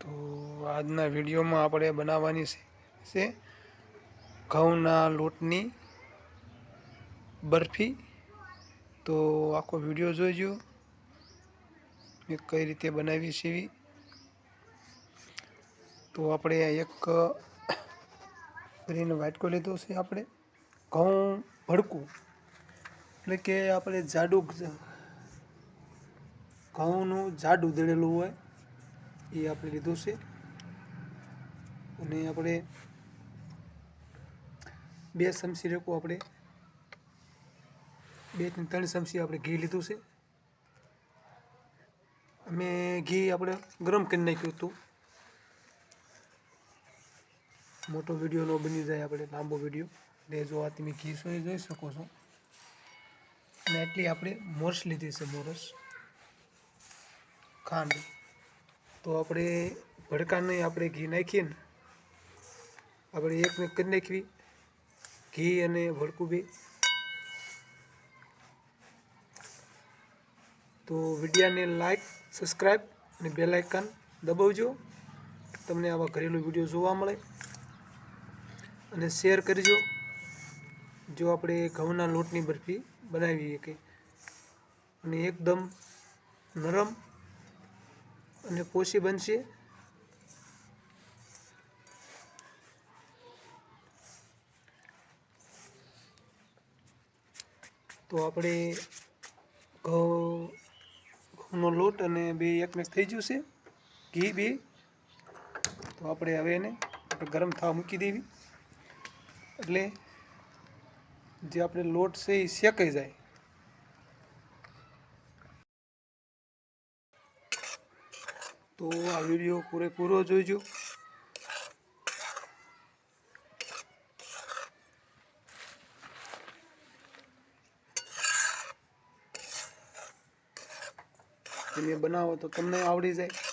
તો આજના વિડીયોમાં આપણે બનાવવાની છે ઘઉંના લોટની બરફી. તો આખો વીડિયો જોઈજો. મેં કઈ રીતે બનાવી છે તો આપણે એક કરીને વાટકો લીધો છે આપણે. ઘઉં ભડકું. એટલે કે આપણે જાડું ઘઉંનું જાડું દળેલું હોય. એ આપણે લીધું છે. અને આપણે બે ચમચી રેકો આપણે. બેથી ત્રણ ચમચી આપણે ઘી લીધું છે. અમે ઘી આપણે ગરમ કરી નાખ્યું હતું. મોટો વીડિયો ન બની જાય આપણે, લાંબો વીડિયો. એટલે જો આ તમે ઘી સોય જોઈ શકો છો. અને એટલી આપણે મોરસ લીધી છે મોરસ. ખાંડ. તો આપણે ભડકા નહીં આપણે ઘી નાખીને આપણે એક ને કરી નાખવી. ઘી અને ભડકું બે. તો વિડીયાને લાઈક સબસ્ક્રાઈબ અને બે લાઇકન દબાવજો. તમને આવા ઘરેલું વીડિયો જોવા મળે. અને શેર કરજો. જો આપણે ઘઉંના લોટની બરફી બનાવી શકીએ અને એકદમ નરમ અને પોષી બનશે. તો આપણે ઘઉં, ઘઉંનો લોટ અને બે એકમેક થઈ ગયું છે. ઘી બે. તો આપણે હવે એને ગરમ થવા મૂકી દેવી. એટલે જે આપણે લોટ છે એ શેકાઈ જાય. તો આ વીડિયો પૂરેપૂરો જોઈજો. તમે બનાવો તો તમને આવડી જાય.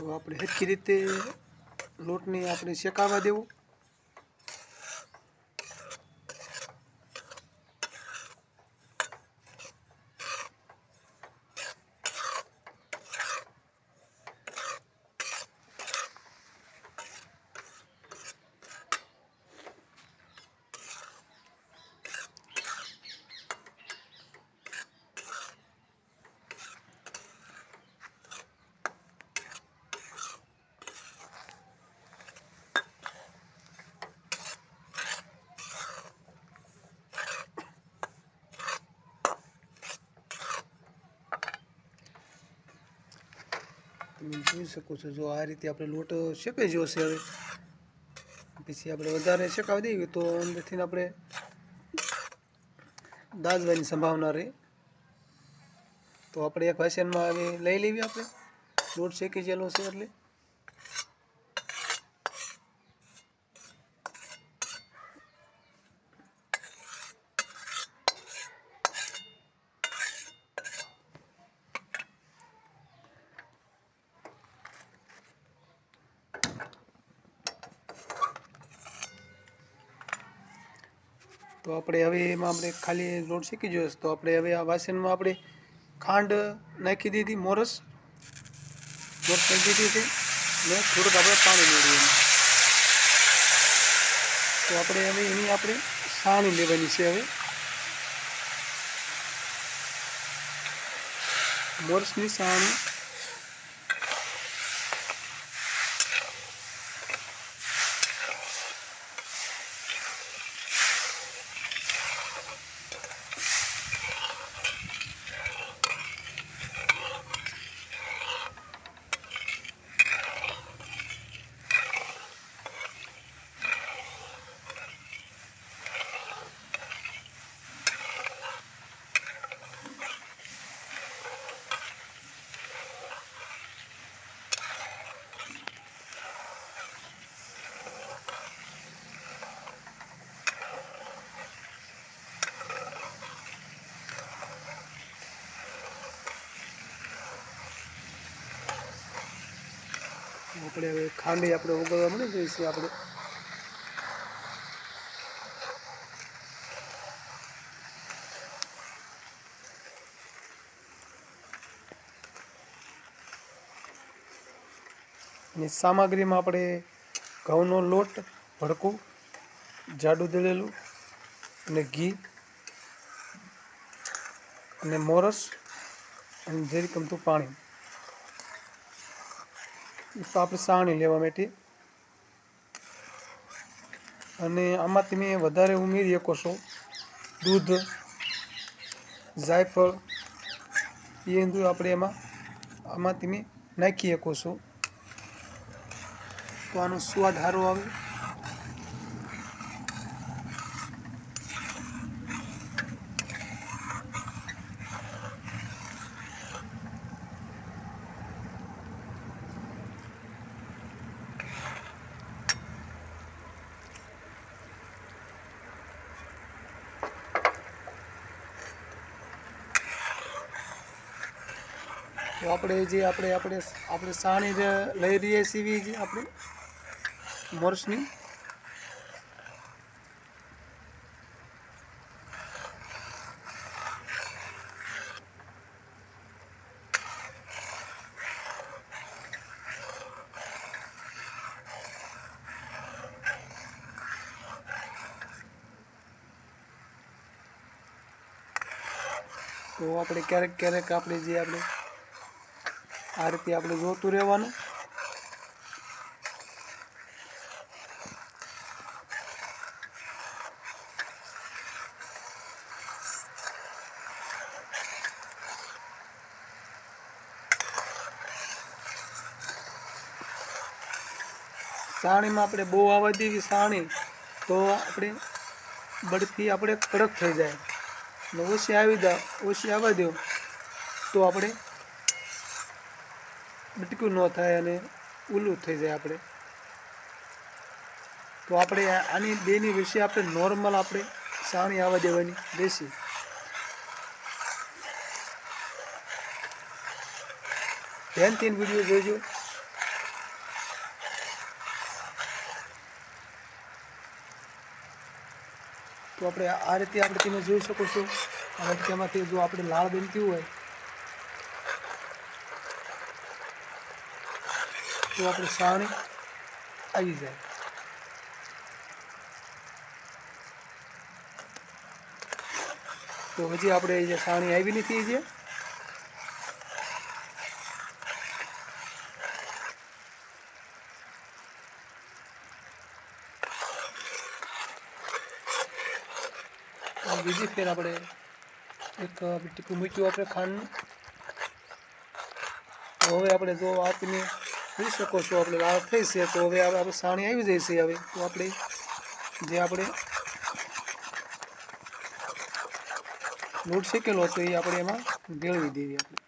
તો આપણે હરખી રીતે લોટને આપણે શેકાવા દેવું. તમે જોઈ શકો છો, જો આ રીતે આપણે લોટ શેકાઈ હશે હવે. પછી આપણે વધારે શેકાવી દઈએ તો અંદરથી આપણે દાજવાની સંભાવના રહે. તો આપણે એક વાસણમાં લઈ લેવી આપણે. લોટ શેકી ગયેલો છે એટલે. તો આપણે હવે એમાં આપણે ખાલી લોટ શેકી જોઈશ તો આપણે હવે આ વાસણમાં આપણે ખાંડ નાખી દીધી, મોરસ. મોરસ નાખી દીધી છે ને થોડુંક આપણે પાણી મેળવીએ તો આપણે હવે એની આપણે સાણી લેવાની છે હવે. મોરસની સાણી આપણે હવે ખાંડી આપણે ઓગળવા મળી જઈશું આપણે અને સામગ્રીમાં આપણે ઘઉંનો લોટ, ભડકું, જાડું દળેલું અને ઘી અને મોરસ અને જેરી કમતું પાણી. આપણે સાણી લેવા માટે. અને આમાં તમે વધારે ઉમેરી શકો છો. દૂધ, જાયફળ, એ બધું આપણે એમાં, આમાં તમે નાખી શકો છો. તો આનો સ્વાદ સારો આવે. તો આપણે જે આપણે આપણે આપણે સાણી લઈ રહીએ છીએ જે આપણે મોરસની. તો આપણે ક્યારેક ક્યારેક આપણે જે આપણે આ રીતે આપણે જોતું રહેવાનું. સાણીમાં આપણે બહુ આવવા દેવી સાણી, તો આપણે બળથી આપણે કડક થઈ જાય. ને ઓછી આવી દા, ઓછી આવવા દો તો આપણે બટકું ન થાય અને ઉલ્લું થઈ જાય આપણે. તો આપણે આની બેની વિશે આપણે નોર્મલ આપણે સાણી આવવા દેવાની. રહેશે ધ્યાનથી વીડિયો જોજો. તો આપણે આ રીતે આપણે તમે જોઈ શકો છો. આ મટકામાંથી જો આપણે લાળ બનતી હોય તો આપણે સાણી આવી જાય. તો હજી આપણે જે સાણી આવી નથી જે બીજી ફેર આપણે એક ટીપું મૂક્યું આપણે ખાંડનું. હવે આપણે જો આ તમે જોઈ શકો છો આપણે. આ થઈ છે તો હવે આપણે સાણી આવી જાય છે હવે. તો આપણે જે આપણે લોટ શેકેલો હતો એ આપણે એમાં ભેળવી દઈએ. આપણે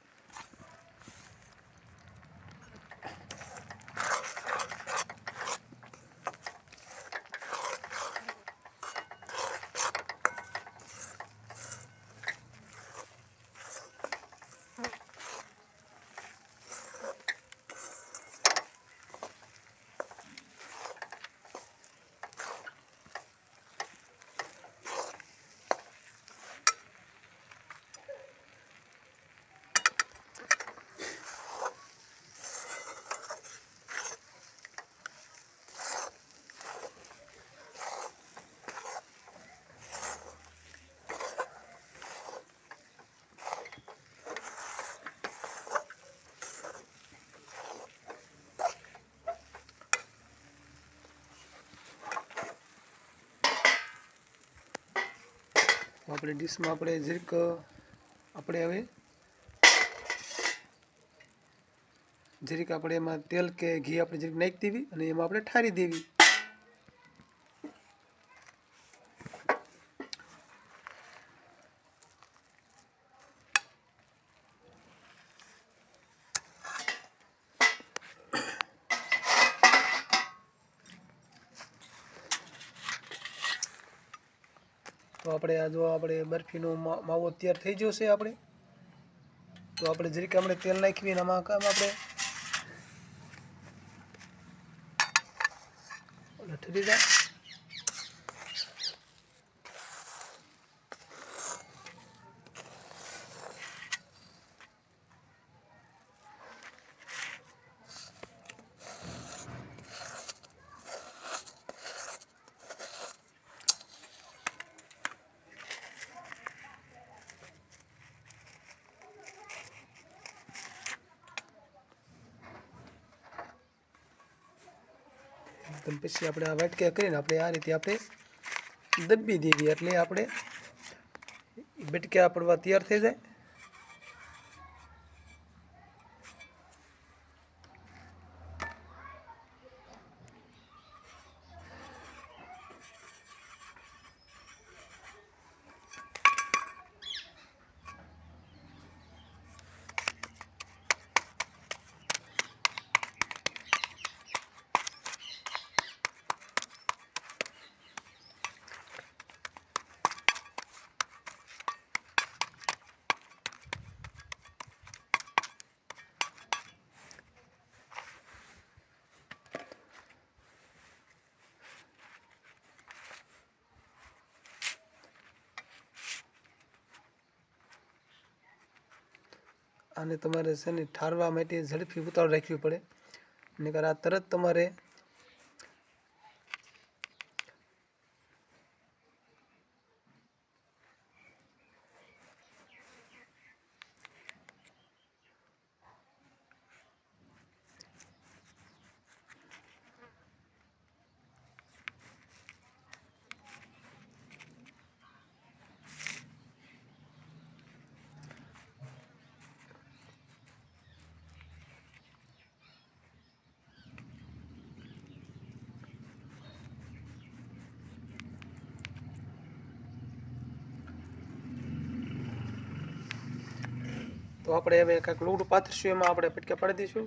આપણે ડીશમાં આપણે જરીક, આપણે હવે જરીક આપણે એમાં તેલ કે ઘી આપણે જરીક નાખી દેવી અને એમાં આપણે ઠારી દેવી. આપણે આ જો આપણે બરફીનો માવો તૈયાર થઈ ગયો છે આપણે. તો આપણે જરીક આપણે તેલ નાખીએ આમાં કામ આપણે. ઠરી જાય એકદમ પછી આપણે આ વાટક્યા કરીને આપણે આ રીતે આપણે દબી દેવી એટલે આપણે બટક્યા પડવા તૈયાર થઈ જાય. આને તમારે છે ને ઠારવા માટે ઝડપી ઉતાવળ રાખવી પડે. નહીંતર આ તરત તમારે તો આપણે હવે કાંઈક લૂડ પાથરશું એમાં આપણે પટકે પાડી દઈશું.